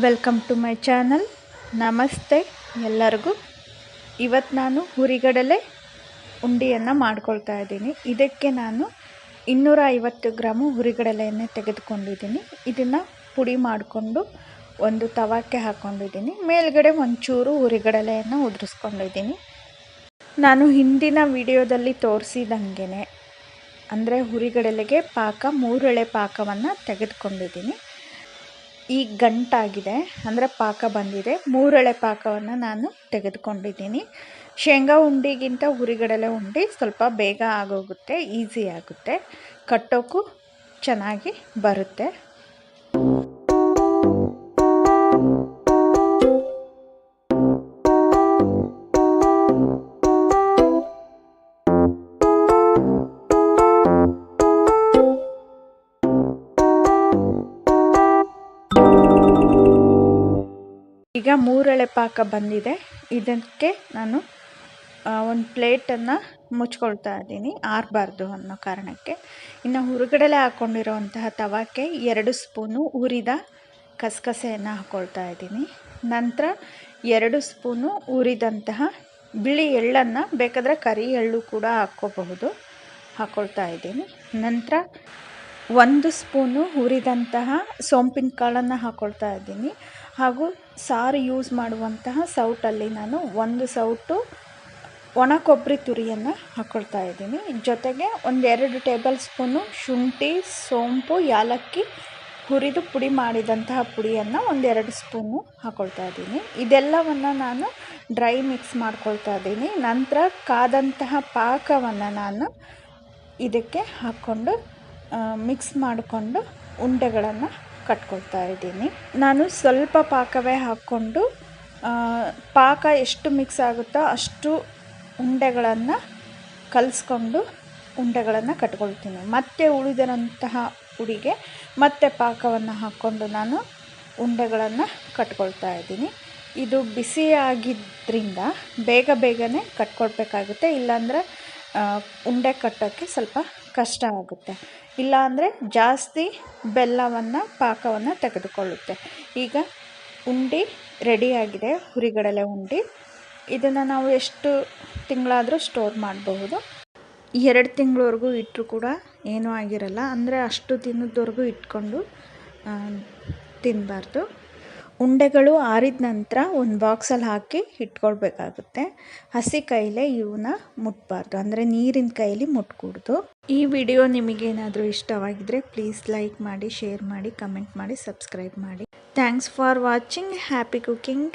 Welcome to my channel. ನಮಸ್ತೆ ಎಲ್ಲರಿಗೂ. ಇವತ್ತು ನಾನು ಹುರಿಗಡಲೆ ಉಂಡೆಯನ್ನು ಮಾಡ್ಕೊಳ್ತಾ ಇದ್ದೀನಿ. ಇದಕ್ಕೆ ನಾನು ಇನ್ನೂರ ಐವತ್ತು ಗ್ರಾಮು ಹುರಿಗಡಲೆಯನ್ನೇ ತೆಗೆದುಕೊಂಡಿದ್ದೀನಿ. ಇದನ್ನು ಪುಡಿ ಮಾಡಿಕೊಂಡು ಒಂದು ತವಾಕ್ಕೆ ಹಾಕ್ಕೊಂಡಿದ್ದೀನಿ ಮೇಲ್ಗಡೆ ಒಂಚೂರು ಹುರಿಗಡಲೆಯನ್ನು ಉದುರಿಸ್ಕೊಂಡಿದ್ದೀನಿ. ನಾನು ಹಿಂದಿನ ವಿಡಿಯೋದಲ್ಲಿ ತೋರಿಸಿದಂಗೆ ಅಂದರೆ ಹುರಿಗಡಲೆಗೆ ಪಾಕ, ಮೂರೆಳೆ ಪಾಕವನ್ನು ತೆಗೆದುಕೊಂಡಿದ್ದೀನಿ. ಈಗ ಗಂಟಾಗಿದೆ, ಅಂದರೆ ಪಾಕ ಬಂದಿದೆ. ಮೂರಳೆ ಪಾಕವನ್ನು ನಾನು ತೆಗೆದುಕೊಂಡಿದ್ದೀನಿ. ಶೇಂಗಾ ಉಂಡಿಗಿಂತ ಹುರಿಗಡಲೆ ಉಂಡೆ ಸ್ವಲ್ಪ ಬೇಗ ಆಗೋಗುತ್ತೆ, ಈಸಿ ಆಗುತ್ತೆ. ಕಟ್ಟೋಕ್ಕೂ ಚೆನ್ನಾಗಿ ಬರುತ್ತೆ. ಈಗ ಮೂರಳೆ ಪಾಕ ಬಂದಿದೆ. ಇದಕ್ಕೆ ನಾನು ಒಂದು ಪ್ಲೇಟನ್ನು ಮುಚ್ಕೊಳ್ತಾ ಇದ್ದೀನಿ, ಆರಬಾರ್ದು ಅನ್ನೋ ಕಾರಣಕ್ಕೆ. ಇನ್ನು ಹುರುಗಡಲೆ ಹಾಕ್ಕೊಂಡಿರೋವಂತಹ ತವಾಕ್ಕೆ ಎರಡು ಸ್ಪೂನು ಉರಿದ ಕಸಕಸೆಯನ್ನು ಹಾಕ್ಕೊಳ್ತಾ ಇದ್ದೀನಿ. ನಂತರ ಎರಡು ಸ್ಪೂನು ಉರಿದಂತಹ ಬಿಳಿ ಎಳ್ಳನ್ನು, ಬೇಕಾದರೆ ಕರಿ ಎಳ್ಳು ಕೂಡ ಹಾಕ್ಕೋಬಹುದು ಹಾಕ್ಕೊಳ್ತಾ ಇದ್ದೀನಿ. ನಂತರ ಒಂದು ಸ್ಪೂನು ಹುರಿದಂತಹ ಸೋಂಪಿನ ಕಾಳನ್ನು ಹಾಕ್ಕೊಳ್ತಾ ಇದ್ದೀನಿ. ಹಾಗೂ ಸಾರು ಯೂಸ್ ಮಾಡುವಂತಹ ಸೌಟಲ್ಲಿ ನಾನು ಒಂದು ಸೌಟು ಒಣ ಕೊಬ್ಬರಿ ತುರಿಯನ್ನು ಹಾಕ್ಕೊಳ್ತಾ ಇದ್ದೀನಿ. ಜೊತೆಗೆ ಒಂದೆರಡು ಟೇಬಲ್ ಸ್ಪೂನು ಶುಂಠಿ, ಸೋಂಪು, ಯಾಲಕ್ಕಿ ಹುರಿದು ಪುಡಿ ಮಾಡಿದಂತಹ ಪುಡಿಯನ್ನು ಒಂದೆರಡು ಸ್ಪೂನು ಹಾಕ್ಕೊಳ್ತಾ ಇದ್ದೀನಿ. ಇದೆಲ್ಲವನ್ನು ನಾನು ಡ್ರೈ ಮಿಕ್ಸ್ ಮಾಡ್ಕೊಳ್ತಾ ಇದ್ದೀನಿ. ನಂತರ ಕಾದಂತಹ ಪಾಕವನ್ನು ನಾನು ಇದಕ್ಕೆ ಹಾಕ್ಕೊಂಡು ಮಿಕ್ಸ್ ಮಾಡಿಕೊಂಡು ಉಂಡೆಗಳನ್ನು ಕಟ್ಕೊಳ್ತಾ ಇದ್ದೀನಿ. ನಾನು ಸ್ವಲ್ಪ ಪಾಕವೇ ಹಾಕ್ಕೊಂಡು ಪಾಕ ಎಷ್ಟು ಮಿಕ್ಸ್ ಆಗುತ್ತೋ ಅಷ್ಟು ಉಂಡೆಗಳನ್ನು ಕಲಿಸ್ಕೊಂಡು ಉಂಡೆಗಳನ್ನು ಕಟ್ಕೊಳ್ತೀನಿ. ಮತ್ತೆ ಉಳಿದಿರೋಂತಹ ಉಡಿಗೆ ಮತ್ತೆ ಪಾಕವನ್ನು ಹಾಕ್ಕೊಂಡು ನಾನು ಉಂಡೆಗಳನ್ನು ಕಟ್ಕೊಳ್ತಾ ಇದ್ದೀನಿ. ಇದು ಬಿಸಿಯಾಗಿದ್ದರಿಂದ ಬೇಗ ಬೇಗನೆ ಕಟ್ಕೊಳ್ಬೇಕಾಗುತ್ತೆ. ಇಲ್ಲಾಂದರೆ ಉಂಡೆ ಕಟ್ಟೋಕ್ಕೆ ಸ್ವಲ್ಪ ಕಷ್ಟ ಆಗುತ್ತೆ. ಇಲ್ಲಾಂದರೆ ಜಾಸ್ತಿ ಬೆಲ್ಲವನ್ನು, ಪಾಕವನ್ನು ತೆಗೆದುಕೊಳ್ಳುತ್ತೆ. ಈಗ ಉಂಡೆ ರೆಡಿಯಾಗಿದೆ ಹುರಿಗಡಲೆ ಉಂಡೆ. ಇದನ್ನು ನಾವು ಎಷ್ಟು ತಿಂಗಳಾದರೂ ಸ್ಟೋರ್ ಮಾಡಬಹುದು. ಎರಡು ತಿಂಗಳವರೆಗೂ ಇಟ್ಟರು ಕೂಡ ಏನೂ ಆಗಿರಲ್ಲ. ಅಂದರೆ ಅಷ್ಟು ದಿನದವರೆಗೂ ಇಟ್ಕೊಂಡು ತಿನ್ನಬಾರ್ದು ಉಂಡೆಗಳು ಆರಿದ ನಂತರ ಒಂದು ಬಾಕ್ಸಲ್ಲಿ ಹಾಕಿ ಇಟ್ಕೊಳ್ಬೇಕಾಗುತ್ತೆ. ಹಸಿ ಕೈಲೇ ಇವನ್ನ ಮುಟ್ಬಾರ್ದು. ಅಂದರೆ ನೀರಿನ ಕೈಲಿ ಮುಟ್ಕೂಡ್ದು. ಈ ವಿಡಿಯೋ ನಿಮಗೇನಾದರೂ ಇಷ್ಟವಾಗಿದ್ದರೆ ಪ್ಲೀಸ್ ಲೈಕ್ ಮಾಡಿ, ಶೇರ್ ಮಾಡಿ, ಕಮೆಂಟ್ ಮಾಡಿ, ಸಬ್ಸ್ಕ್ರೈಬ್ ಮಾಡಿ. Thanks for watching. Happy cooking